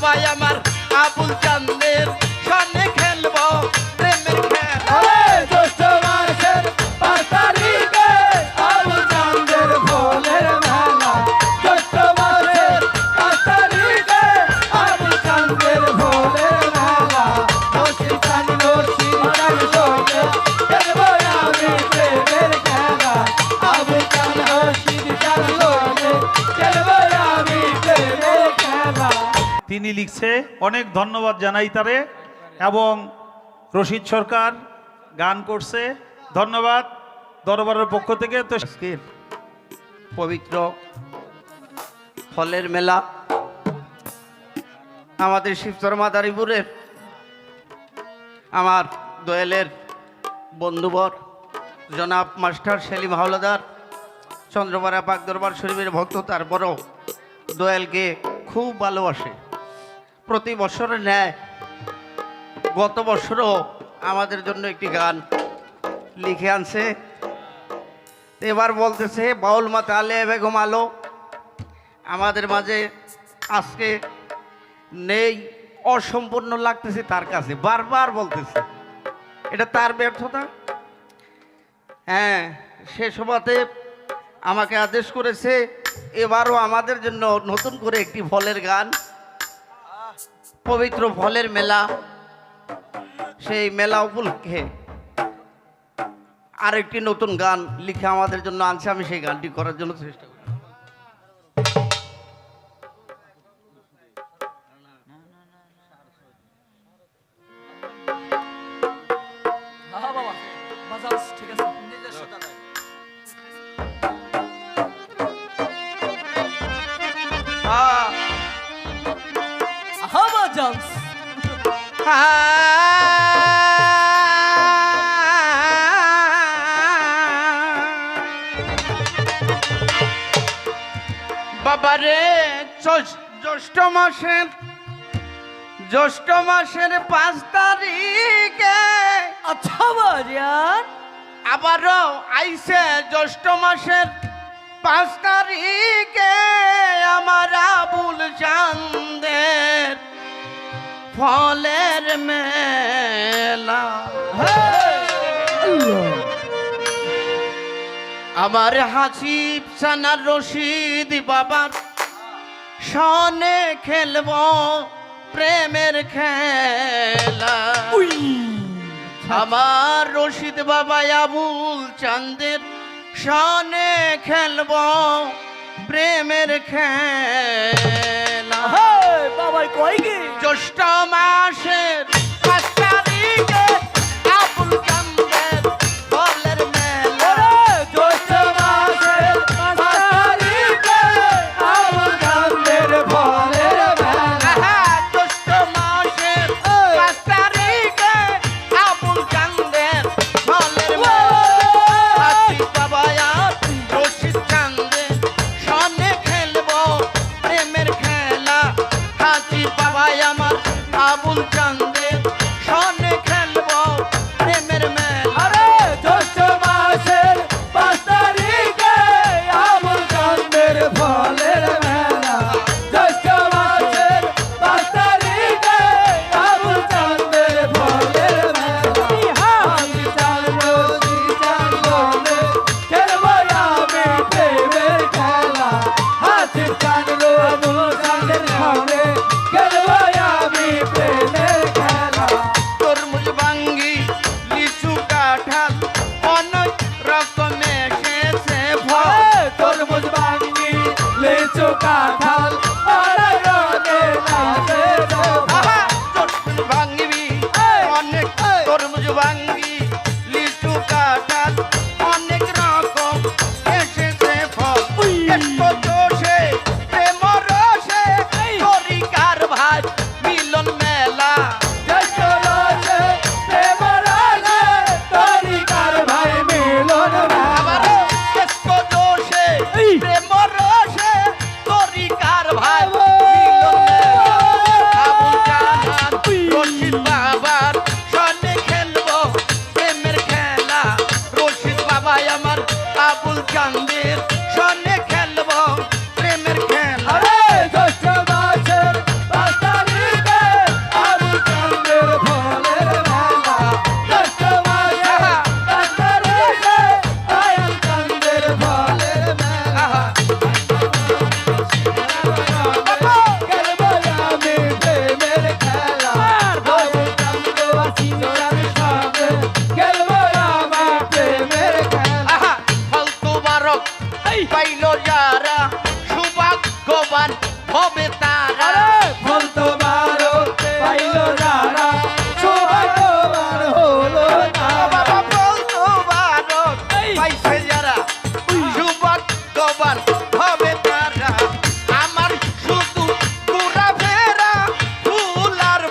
বাবাই আমার আবুল চান্দের লিখছে অনেক ধন্যবাদ জানাই তারে। এবং রশিদ সরকার গান করছে। ধন্যবাদ দরবারের পক্ষ থেকে। তো পবিত্র ফলের মেলা আমাদের শিবচর মাদারীপুরের আমার দোয়েলের বন্ধুবর জনাব মাস্টার সেলিম হাওলাদার, চন্দ্রপাড়া পাক দরবার শরীফের ভক্ত, তারপরও দোয়েলকে খুব ভালোবাসে। প্রতি বছরের ন্যায় গত বছরও আমাদের জন্য একটি গান লিখে আনছে। এবার বলতেছে, বাউল মাতা আলে বেগম আলো আমাদের মাঝে আজকে নেই, অসম্পূর্ণ লাগতেছে তার কাছে। বারবার বলতেছে। এটা তার ব্যর্থতা? হ্যাঁ সে সভাতে আমাকে আদেশ করেছে, এবারও আমাদের জন্য নতুন করে একটি ফলের গান পবিত্র ফলের মেলা, সেই মেলা উপলক্ষে আরেকটি নতুন গান লিখে আমাদের জন্য আনছে। আমি সেই গানটি করার জন্য চেষ্টা করি। বাবারে জ্যৈষ- জ্যৈষ্ঠ মাসের জ্যৈষ্ঠ মাসের পাঁচ তারিখে। আচ্ছা আবারও আইসে জ্যৈষ্ঠ মাসের পাঁচ তারিখে আমার আবুল চান্দের ফলের মেলা। আমার হাসিব সানার রশিদ বাবার সনে খেলব প্রেমের খেলা। আমার রশিদ বাবা আবুল চান্দের সনে খেলব প্রেমের খেলা। বাবা কই গে? জ্যৈষ্ঠ মাসের திருவாங்க পাইল যারা সৌভাগ্যবান হবে তারা। বলতো ভারতে পাইল যারা সৌভাগ্যবান হলো বাবা বলতো ভারত পাইছে যারা সৌভাগ্যবান হবে তারা। আমার শুধু ঘোরা ফেরা ফুল আর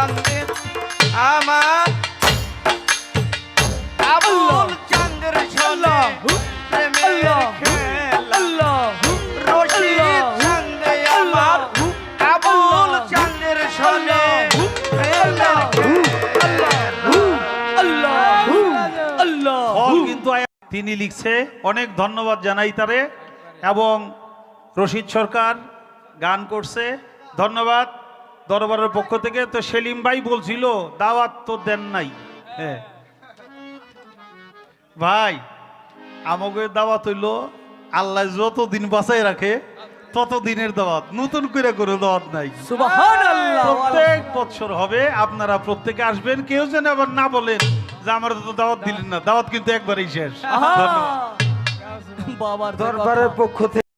চাঁদের আমার আবুল চাঁদের ছলে প্রেমের খেলা। রশিদ চাঁদে আমার আবুল চাঁদের ছলে প্রেমের ফল কিন্তু আয়া- তিনি লিখছে অনেক ধন্যবাদ জানাই তারে। এবং রশিদ সরকার গান করছে। ধন্যবাদ। দরবারের পক্ষ থেকে তো সেলিম ভাই বলছিল দাওয়াত তো দেন নাই। হ্যাঁ। ভাই আমাকে দাওয়াত হইল আল্লাহ যত দিন বাঁচাই রাখে তত দিনের দাওয়াত। নতুন করে করে দাওয়াত নাই। সুবহানাল্লাহ। প্রত্যেক বছর হবে আপনারা প্রত্যেকে আসবেন কেউ যেন আবার না বলেন যে আমার তো দাওয়াত দিলেন না। দাওয়াত কিন্তু একবারই শেষ। দরবারের পক্ষ থেকে